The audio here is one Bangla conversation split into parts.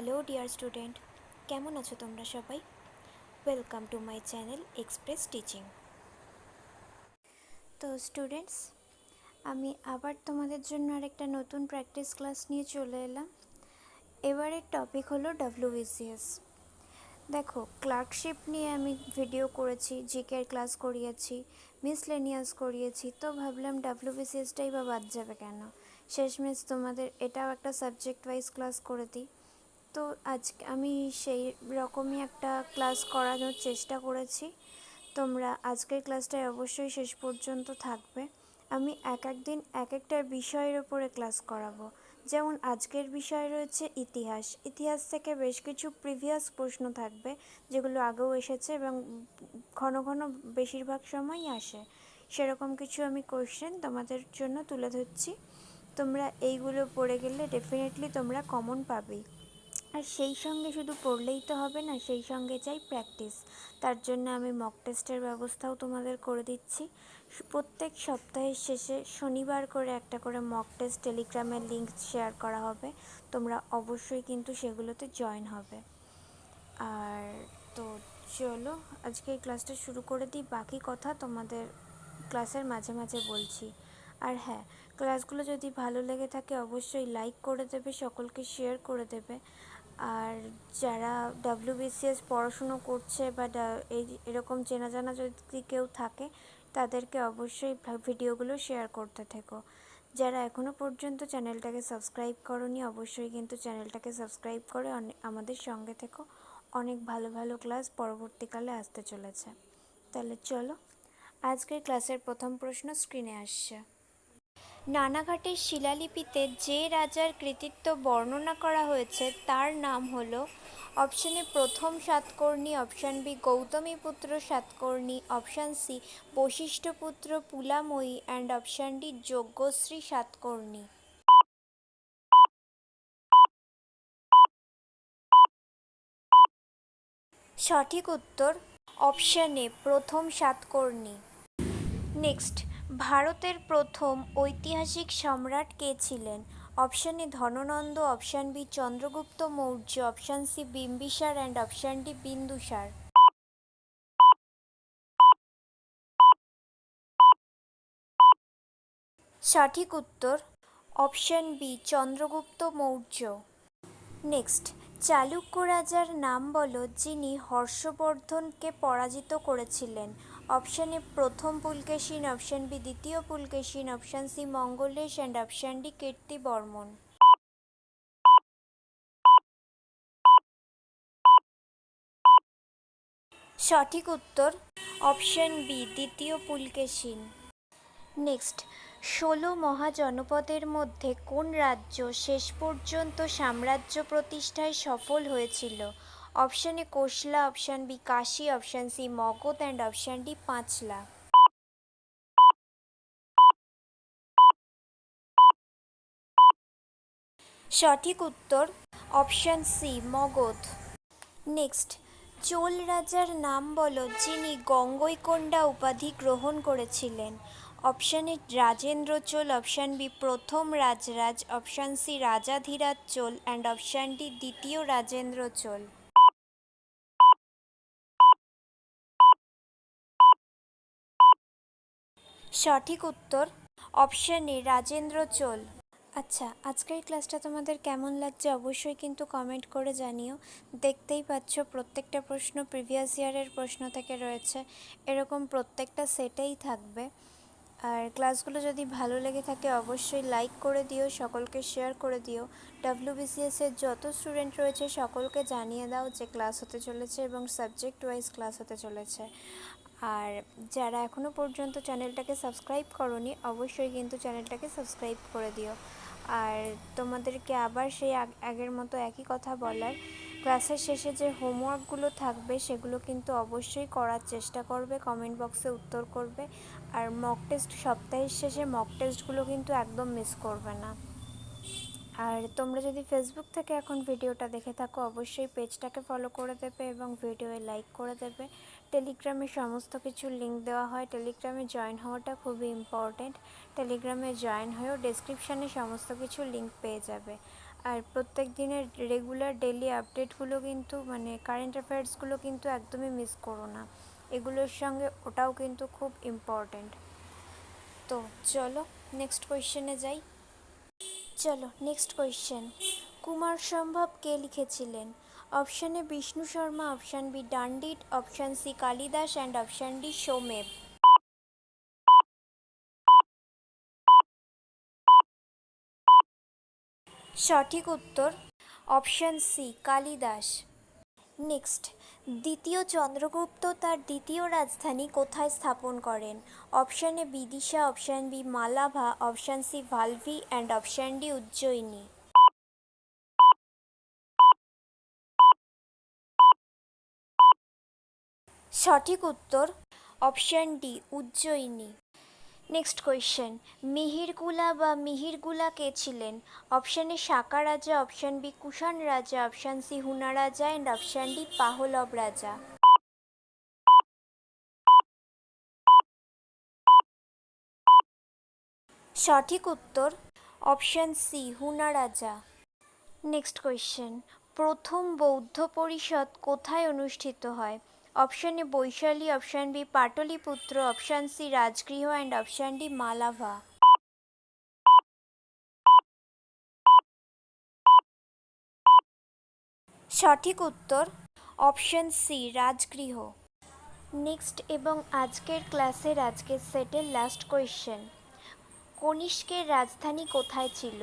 হ্যালো ডিয়ার স্টুডেন্ট, কেমন আছো তোমরা সবাই? Welcome to my channel express teaching. তো স্টুডেন্টস, আমি আবার তোমাদের জন্য আরেকটা নতুন প্র্যাকটিস ক্লাস নিয়ে চলে এলাম। এবারের টপিক হলো ডাব্লিউবিসিএস দেখো, ক্লার্কশিপ নিয়ে আমি ভিডিও করেছি, জিকের ক্লাস করিয়েছি, মিসলেনিয়াস করিয়েছি, তো ভাবলাম ডাব্লিউবিসিএসটাই বা বাদ যাবে কেন? শেষমেশ তোমাদের এটাও একটা সাবজেক্ট ওয়াইজ ক্লাস করে দিই। তো আজকে আমি সেই রকমই একটা ক্লাস করানোর চেষ্টা করেছি। তোমরা আজকের ক্লাসটায় অবশ্যই শেষ পর্যন্ত থাকবে। আমি এক এক দিন এক একটা বিষয়ের ওপরে ক্লাস করাবো। যেমন আজকের বিষয় রয়েছে ইতিহাস। ইতিহাস থেকে বেশ কিছু প্রিভিয়াস প্রশ্ন থাকবে, যেগুলো আগেও এসেছে এবং ঘন ঘন বেশিরভাগ সময়ই আসে। সেরকম কিছু আমি কোশ্চেন তোমাদের জন্য তুলে ধরছি। তোমরা এইগুলো পড়ে গেলে ডেফিনেটলি তোমরা কমন পাবেই। আর সেই সঙ্গে শুধু পড়লেই তো হবে না, সেই সঙ্গে চাই প্র্যাকটিস তার জন্য আমি মক টেস্টের ব্যবস্থাও তোমাদের করে দিচ্ছি। প্রত্যেক সপ্তাহের শেষে শনিবার করে একটা করে মক টেস্ট টেলিগ্রামের লিঙ্ক শেয়ার করা হবে। তোমরা অবশ্যই কিন্তু সেগুলোতে জয়েন হবে। আর তো চলো, আজকে এই ক্লাসটা শুরু করে দিই। বাকি কথা তোমাদের ক্লাসের মাঝে মাঝে বলছি। আর হ্যাঁ ক্লাসগুলো যদি ভালো লেগে থাকে অবশ্যই লাইক করে দেবে, সকলকে শেয়ার করে দেবে। আর যারা ডাব্লিউবিসিএস পড়াশুনো করছে বা এই এরকম চেনা জানা যদি কেউ থাকে, তাদেরকে অবশ্যই ভিডিওগুলো শেয়ার করতে থেকো। যারা এখনও পর্যন্ত চ্যানেলটাকে সাবস্ক্রাইব করনি, অবশ্যই কিন্তু চ্যানেলটাকে সাবস্ক্রাইব করে আমাদের সঙ্গে থেকো। অনেক ভালো ভালো ক্লাস পরবর্তীকালে আসতে চলেছে। তাহলে চলো, আজকের ক্লাসের প্রথম প্রশ্ন স্ক্রিনে আসছে। নানাঘাটের শিলালিপিতে যে রাজার কৃতিত্ব বর্ণনা করা হয়েছে, তার নাম হল অপশান প্রথম Satakarni, option B Gautamiputra Satakarni, option C Vashishthiputra Pulumavi and option D Yajnashri Satakarni. সঠিক উত্তর অপশান প্রথম সাতকর্ণী। নেক্সট ভারতের প্রথম ঐতিহাসিক সম্রাট কে ছিলেন? Option A Dhanananda, option B Chandragupta Maurya, option C Bimbisara and option D Bindusara. সঠিক উত্তর option B Chandragupta Maurya. Next, Chalukya রাজার নাম বলো যিনি হর্ষবর্ধনকে পরাজিত করেছিলেন। অপশান এ প্রথম পুলকেশিন অপশান বি দ্বিতীয় Pulakeshin option C Mangalesha and option D Kirti Varman. সঠিক উত্তর অপশান বি দ্বিতীয় পুলকেশিন নেক্সট ষোলো মহাজনপদের মধ্যে কোন রাজ্য শেষ পর্যন্ত সাম্রাজ্য প্রতিষ্ঠায় সফল হয়েছিল? Option A Kosala option B Kashi option C Magadha and option D Panchala সঠিক উত্তর option C Magadha next Chola রাজার নাম বলো, যিনি গঙ্গৈকোন্ডা উপাধি গ্রহণ করেছিলেন। Option A Rajendra Chola. Option B প্রথম Rajaraja. Option C Rajadhiraja Chola. And option D দ্বিতীয় রাজেন্দ্র চোল। সঠিক উত্তর অপশান এ রাজেন্দ্র চোল। আচ্ছা আজকের ক্লাসটা তোমাদের কেমন লাগছে অবশ্যই কিন্তু কমেন্ট করে জানিও। দেখতেই পাচ্ছ প্রত্যেকটা প্রশ্ন প্রিভিয়াস ইয়ারের প্রশ্ন থেকে রয়েছে। এরকম প্রত্যেকটা সেটেই থাকবে। আর ক্লাসগুলো যদি ভালো লেগে থাকে অবশ্যই লাইক করে দিও, সকলকে শেয়ার করে দিও। ডাব্লিউবিসিএসের যত স্টুডেন্ট রয়েছে সকলকে জানিয়ে দাও যে ক্লাস হতে চলেছে এবং সাবজেক্ট ওয়াইজ ক্লাস হতে চলেছে। আর যারা এখনও পর্যন্ত চ্যানেলটাকে সাবস্ক্রাইব করনি, অবশ্যই কিন্তু চ্যানেলটাকে সাবস্ক্রাইব করে দিও। আর তোমাদেরকে আবার সেই আগের মতো একই কথা বলার, ক্লাসের শেষে যে হোমওয়ার্কগুলো থাকবে, সেগুলো কিন্তু অবশ্যই করার চেষ্টা করবে, কমেন্ট বক্সে উত্তর করবে। আর মক টেস্ট, সপ্তাহের শেষে মক টেস্টগুলো কিন্তু একদম মিস করবে না। আর তোমরা যদি ফেসবুক থেকে এখন ভিডিওটা দেখে থাকো, অবশ্যই পেজটাকে ফলো করে দেবে এবং ভিডিওয়ে লাইক করে দেবে। টেলিগ্রামে সমস্ত কিছু লিঙ্ক দেওয়া হয়। টেলিগ্রামে জয়েন হওয়াটা খুবই ইম্পর্টেন্ট টেলিগ্রামে জয়েন হয়েও ডেসক্রিপশানে সমস্ত কিছু লিঙ্ক পেয়ে যাবে। আর প্রত্যেক দিনের রেগুলার ডেলি আপডেটগুলো কিন্তু মানে কারেন্ট অ্যাফেয়ার্সগুলো কিন্তু একদমই মিস করো না। এগুলোর সঙ্গে ওটাও কিন্তু খুব ইম্পর্ট্যান্ট তো চলো নেক্সট কোয়েশ্চেনে যাই। চলো নেক্সট কোয়েশ্চেন কুমার সম্ভব কে লিখেছিলেন? Option A Vishnu Sharma, option B Dandin, option C Kalidasa and option D Somadeva. সঠিক উত্তর অপশান সি কালিদাস। নেক্সট, দ্বিতীয় চন্দ্রগুপ্ত তার দ্বিতীয় রাজধানী কোথায় স্থাপন করেন? Option A Vidisha, option B Malava, option C Valabhi and option D Ujjayini. সঠিক উত্তর option D Ujjayini. Next question Mihirakula বা মিহিরগুলা কে ছিলেন? অপশান এ শাকা রাজা অপশান বি কুষাণ রাজা অপশান সি হুনা রাজা অ্যান্ড অপশান ডি পাহলব রাজা। সঠিক উত্তর অপশান সি হুনা রাজা। নেক্সট কোয়েশ্চেন প্রথম বৌদ্ধ পরিষদ কোথায় অনুষ্ঠিত হয়? Option A Vaishali option B Pataliputra option C Rajagriha and option D Malava সঠিক উত্তর অপশন সি রাজগৃহ নেক্সট এবং আজকের ক্লাসের আজকের সেটের লাস্ট কোয়েশ্চেন কনিষ্কের রাজধানী কোথায় ছিল?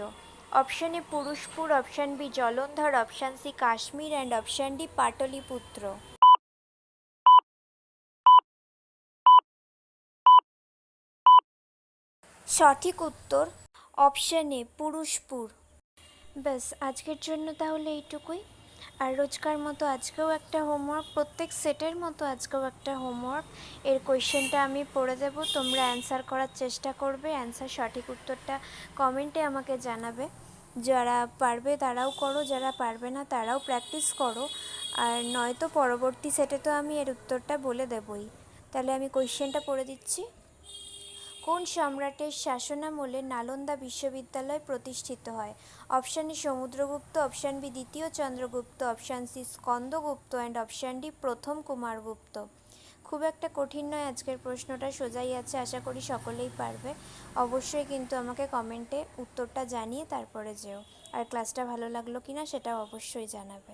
Option A Purushapura. Option B Jalandhar. Option C Kashmir. And option D Pataliputra. সঠিক উত্তর অপশান এ পুরুষপুর। ব্যাস, আজকের জন্য তাহলে এইটুকুই। আর রোজকার মতো আজকেও একটা হোমওয়ার্ক প্রত্যেক সেটের মতো আজকেও একটা হোমওয়ার্ক এর কোয়েশ্চেনটা আমি পড়ে দেবো, তোমরা অ্যান্সার করার চেষ্টা করবে অ্যান্সার সঠিক উত্তরটা কমেন্টে আমাকে জানাবে। যারা পারবে তারাও করো, যারা পারবে না তারাও প্র্যাকটিস করো। আর নয়তো পরবর্তী সেটে তো আমি এর উত্তরটা বলে দেবই। তাহলে আমি কোয়েশ্চেনটা পড়ে দিচ্ছি। কোন সম্রাটের শাসনামলে নালন্দা বিশ্ববিদ্যালয় প্রতিষ্ঠিত হয়? Option A Samudragupta, option B দ্বিতীয় Chandragupta, option C Skandagupta and option D প্রথম কুমারগুপ্ত। খুব একটা কঠিন নয় আজকের প্রশ্নটা, সোজাই আছে, আশা করি সকলেই পারবে। অবশ্যই কিন্তু আমাকে কমেন্টে উত্তরটা জানিয়ে তারপরে যেও। আর ক্লাসটা ভালো লাগল কি না সেটাও অবশ্যই জানাবে।